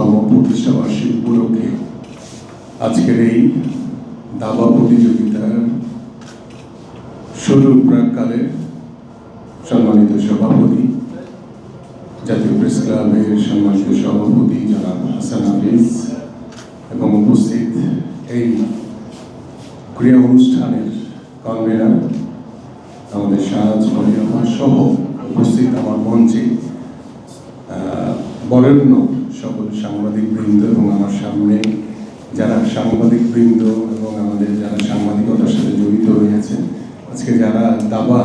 একশোতম প্রতিষ্ঠা বার্ষিক উপলক্ষে আজকের এই দাবা প্রতিযোগিতার শুরুর প্রাককালে সম্মানিত সভাপতি, জাতীয় প্রেস ক্লাবের সম্মানিত সভাপতি জনাব হাসান হাফিজ এবং উপস্থিত এই ক্রিয়া অনুষ্ঠানের কনভেনার আমাদের সাহায্য সহ উপস্থিত আমার মঞ্চে বরেণ্য সকল সাংবাদিক বৃন্দ এবং আমার সামনে যারা সাংবাদিক বৃন্দ এবং আমাদের যারা সাংবাদিকতার সাথে জড়িত রয়েছে, আজকে যারা দাবা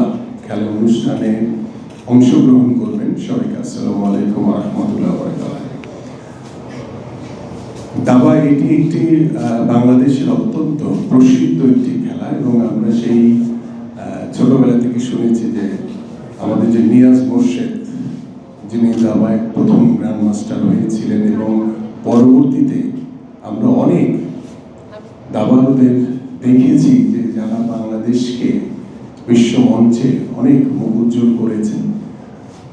খেলা অনুষ্ঠানে অংশগ্রহণ করবেন, সবাইকে আসসালামু আলাইকুম রহমতুল্লাহ দাবা এটি একটি বাংলাদেশের অত্যন্ত প্রসিদ্ধ একটি খেলা এবং আমরা সেই ছোটবেলা থেকে শুনেছি যে আমাদের যে নিয়াজ মোর্শেদ যিনি দাবায় প্রথম গ্র্যান্ড মাস্টার হয়েছিলেন এবং পরবর্তীতে আমরা অনেক দাবারুদের দেখেছি যে যারা বাংলাদেশকে বিশ্ব মঞ্চে অনেক মুখ উজ্জ্বল করেছেন।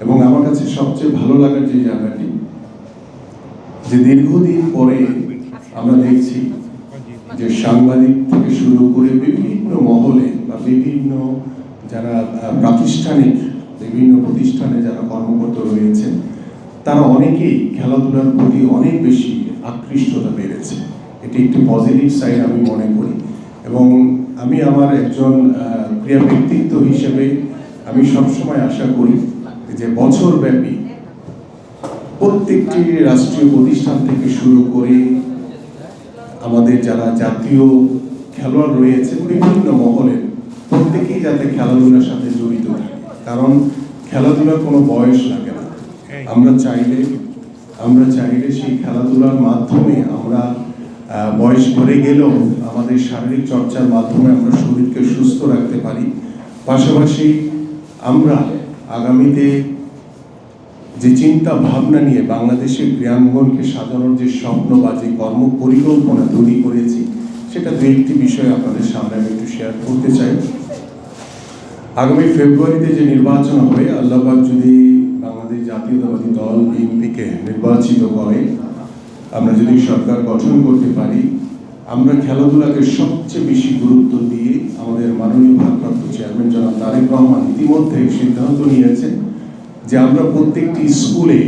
এবং আমার কাছে সবচেয়ে ভালো লাগার যে জায়গাটি, যে দীর্ঘদিন পরে আমরা দেখছি যে সাংবাদিক থেকে শুরু করে বিভিন্ন মহলে বা বিভিন্ন যারা প্রাতিষ্ঠানিক বিভিন্ন প্রতিষ্ঠানে যারা কর্মরত রয়েছেন, তারা অনেকেই খেলাধুলার প্রতি অনেক বেশি আকৃষ্টতা বেড়েছে এটি একটি পজিটিভ সাইড আমি মনে করি। এবং আমি আমার একজন ক্রীড়া ব্যক্তিত্ব হিসেবে আমি সবসময় আশা করি যে বছরব্যাপী প্রত্যেকটি রাষ্ট্রীয় প্রতিষ্ঠান থেকে শুরু করে আমাদের যারা জাতীয় খেলোয়াড় রয়েছে, বিভিন্ন মহলের প্রত্যেকেই যাতে খেলাধুলার সাথে জড়িত থাকে। কারণ খেলাধুলার কোনো বয়স লাগে না। আমরা চাইলে আমরা চাইলে সেই খেলাধুলার মাধ্যমে আমরা বয়স ভরে গেলেও আমাদের শারীরিক চর্চার মাধ্যমে আমরা শরীরকে সুস্থ রাখতে পারি। পাশাপাশি আমরা আগামীতে যে চিন্তা ভাবনা নিয়ে বাংলাদেশের ক্রীড়াঙ্গনকে সাজানোর যে স্বপ্ন বা যে কর্ম পরিকল্পনা তৈরি করেছি সেটা দু একটি বিষয় আপনাদের সামনে আমি একটু শেয়ার করতে চাই। আগামী ফেব্রুয়ারিতে যে নির্বাচন হবে আল্লাহবাদ যদি বাংলাদেশ জাতীয়তাবাদী দল, বিএনপিকে নির্বাচিত করে, আমরা যদি সরকার গঠন করতে পারি, আমরা খেলাধুলাকে সবচেয়ে বেশি গুরুত্ব দিয়ে আমাদের মাননীয় ভারপ্রাপ্ত চেয়ারম্যান জনাব তারেক রহমান ইতিমধ্যে সিদ্ধান্ত নিয়েছেন যে আমরা প্রত্যেকটি স্কুলে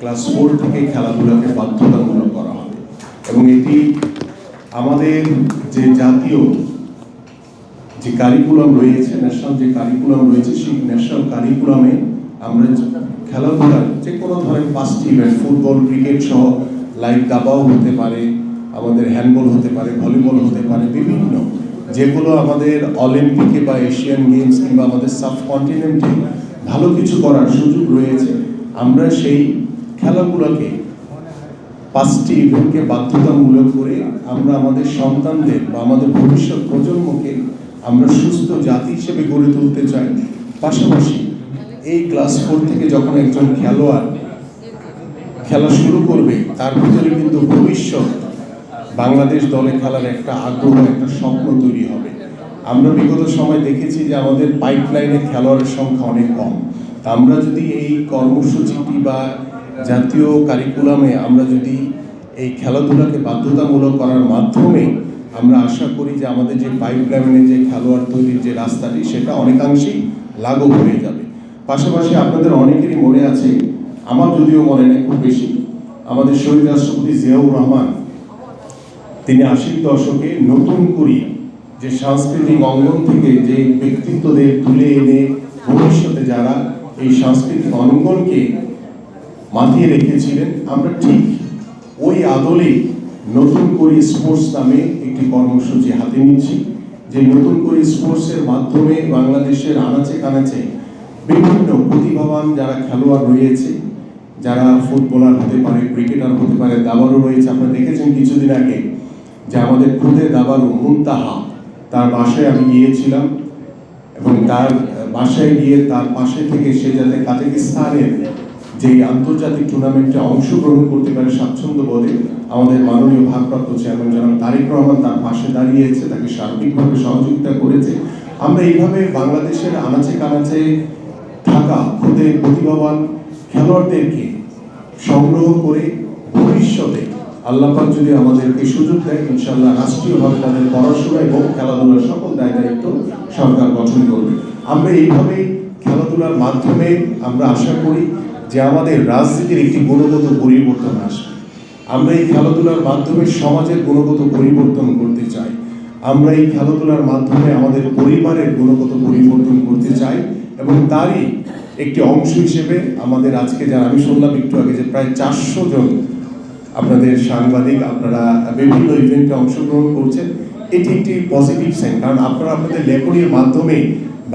ক্লাস ফোর থেকে খেলাধুলাকে বাধ্যতামূলক করা হবে। এবং এটি আমাদের যে জাতীয় যে কারিকুলাম রয়েছে ন্যাশনাল যে কারিকুলাম রয়েছে, সেই ন্যাশনাল কারিকুলামে আমরা খেলাধুলার যে কোনো ধরনের পাঁচটি ইভেন্ট ফুটবল ক্রিকেট সহ লাইক দাবাও হতে পারে, আমাদের হ্যান্ডবল হতে পারে ভলিবল হতে পারে, বিভিন্ন। যেগুলো আমাদের অলিম্পিকে বা এশিয়ান গেমস কিংবা আমাদের সাবকন্টিনেন্টে ভালো কিছু করার সুযোগ রয়েছে, আমরা সেই খেলাগুলোকে পাঁচটি ইভেন্টকে বাধ্যতামূলক করে আমরা আমাদের সন্তানদের বা আমাদের ভবিষ্যৎ প্রজন্মকে আমরা সুস্থ জাতি হিসেবে গড়ে তুলতে চাই। পাশাপাশি এই ক্লাস ফোর থেকে যখন একজন খেলোয়াড় খেলা শুরু করবে, তার ভিতরে কিন্তু ভবিষ্যৎ বাংলাদেশ দলে খেলার একটা আগ্রহ, একটা স্বপ্ন তৈরি হবে। আমরা বিগত সময় দেখেছি যে আমাদের পাইপলাইনে খেলোয়াড়ের সংখ্যা অনেক কম। তা আমরা যদি এই কর্মসূচিটি বা জাতীয় কারিকুলামে আমরা যদি এই খেলাধুলাকে বাধ্যতামূলক করার মাধ্যমে আমরা আশা করি যে আমাদের যে পাইপলাইনে যে খেলোয়াড় তৈরির যে রাস্তাটি, সেটা অনেকাংশেই লাঘব হয়ে যাবে। পাশাপাশি আপনাদের অনেকেরই মনে আছে, আমার যদিও মনে নেই খুব বেশি, আমাদের শহীদ রাষ্ট্রপতি জিয়াউর রহমান, তিনি আশির দশকে নতুন করি যে সাংস্কৃতিক অঙ্গন থেকে যে ব্যক্তিত্বদের তুলে এনে ভবিষ্যতে যারা এই সাংস্কৃতিক অঙ্গনকে মাতিয়ে রেখেছিলেন, আমরা ঠিক ওই আদলে নতুন করে স্পোর্টস নামে একটি কর্মসূচি হাতে নিচ্ছি, যে নতুন করে স্পোর্টসের মাধ্যমে বাংলাদেশের আনাচে কানাচে বিভিন্ন প্রতিভাবান যারা খেলোয়াড় রয়েছে, যারা ফুটবলার হতে পারে, ক্রিকেটার হতে পারে দাবারও রয়েছে। আপনারা দেখেছেন কিছুদিন আগে যে আমাদের খুদে দাবারু মুনতাহা, তার বাসায় আমি গিয়েছিলাম এবং তার, বাসায় গিয়ে তার পাশে থেকে সে যাতে কাজাকিস্তানের যে আন্তর্জাতিক টুর্নামেন্টে অংশগ্রহণ করতে পারে স্বাচ্ছন্দ্য বোধে আমাদের মাননীয় ভারপ্রাপ্ত চেয়ারম্যান জনাব তারেক রহমান তার পাশে দাঁড়িয়েছে, তাকে সার্বিকভাবে সহযোগিতা করেছে। আমরা এইভাবে বাংলাদেশের আনাচে কানাচে থাকা খুদে প্রতিভাবান খেলোয়াড়দেরকে সংগ্রহ করে ভবিষ্যতে আল্লাহ পাক যদি আমাদেরকে সুযোগ দেয়, ইনশাআল্লাহ রাষ্ট্রীয়ভাবে তাদের পড়াশোনা এবং খেলাধুলার সকল দায় দায়িত্ব সরকার গঠন করবে। আমরা এইভাবেই খেলাধুলার মাধ্যমে আমরা আশা করি যে আমাদের রাজনীতির একটি গুণগত পরিবর্তন আসবে। আমরা এই খেলাধুলার মাধ্যমে সমাজের গুণগত পরিবর্তন করতে চাই। আমরা এই খেলাধুলার মাধ্যমে আমাদের পরিবারের গুণগত পরিবর্তন করতে চাই এবং তারই একটি অংশ হিসেবে আমাদের আজকে যারা, আমি শুনলাম একটু আগে যে প্রায় চারশো জন আপনাদের সাংবাদিক, আপনারা বিভিন্ন ইভেন্টে অংশগ্রহণ করছেন। এটি একটি পজিটিভ সাইন কারণ আপনারা আপনাদের লেখনীর মাধ্যমে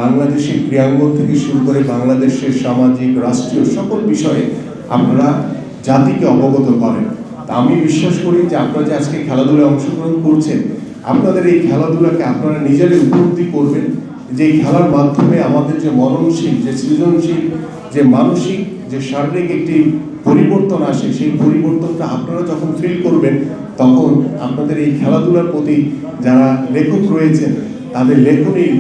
বাংলাদেশের ক্রিয়াঙ্গন থেকে শুরু করে বাংলাদেশের সামাজিক, রাষ্ট্রীয় সকল বিষয়ে আপনারা জাতিকে অবগত করেন। তা আমি বিশ্বাস করি যে আপনারা যে আজকে খেলাধুলায় অংশগ্রহণ করছেন, আপনাদের এই খেলাধুলাকে আপনারা নিজেরাই উপলব্ধি করবেন যে খেলার মাধ্যমে আমাদের যে মননশীল যে সৃজনশীল, যে মানসিক, যে শারীরিক একটি পরিবর্তন আসে, সেই পরিবর্তনটা আপনারা যখন ফিল করবেন, তখন আপনাদের এই খেলাধুলার প্রতি যারা লেখক রয়েছেন, তাদের লেখনীর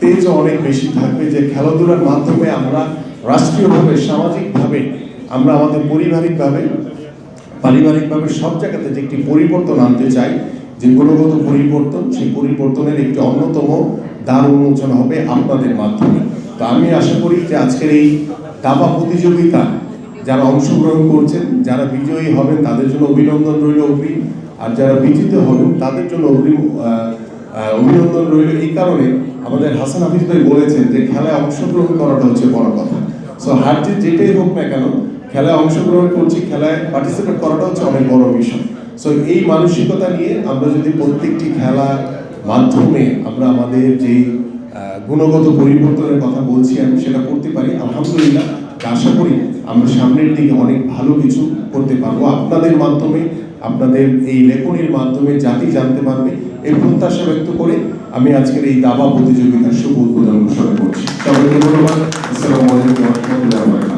তেজও অনেক বেশি থাকবে যে খেলাধুলার মাধ্যমে আমরা রাষ্ট্রীয়ভাবে, সামাজিকভাবে, আমরা আমাদের পারিবারিকভাবে পারিবারিকভাবে সব জায়গাতে যে একটি পরিবর্তন আনতে চাই, যে গুণগত পরিবর্তন, সেই পরিবর্তনের একটি অন্যতম দ্বার উন্মোচন হবে আপনাদের মাধ্যমে। তো আমি আশা করি যে আজকের এই দাবা প্রতিযোগিতা যারা অংশগ্রহণ করছেন, যারা বিজয়ী হবেন, তাদের জন্য অভিনন্দন রইল অগ্রিম। আর যারা বিজিত হবেন, তাদের জন্য অগ্রিম অভিনন্দন রইল। এই কারণে আমাদের হাসান হাফিজ ভাই বলেছেন যে খেলায় অংশগ্রহণ করাটা হচ্ছে বড় কথা। সো হার জিত যেটাই হোক না কেন, খেলায় অংশগ্রহণ করছি, খেলায় পার্টিসিপেট করাটা হচ্ছে অনেক বড় বিষয় সো এই মানসিকতা নিয়ে আমরা যদি প্রত্যেকটি খেলার মাধ্যমে আমরা আমাদের যেই গুণগত পরিবর্তনের কথা বলছি, আমি সেটা করতে পারি, আলহামদুলিল্লাহ। আশা করি আমরা সামনের দিকে অনেক ভালো কিছু করতে পারব। আপনাদের মাধ্যমে আপনাদের এই লেখনির মাধ্যমে জাতি জানতে পারবে এই প্রত্যাশা ব্যক্ত করে আমি আজকের এই দাবা প্রতিযোগিতার শুভ উদ্বোধন ঘোষণা করছি। সবাইকে ধন্যবাদ। আসসালামু আলাইকুম রহমতুল্লাহ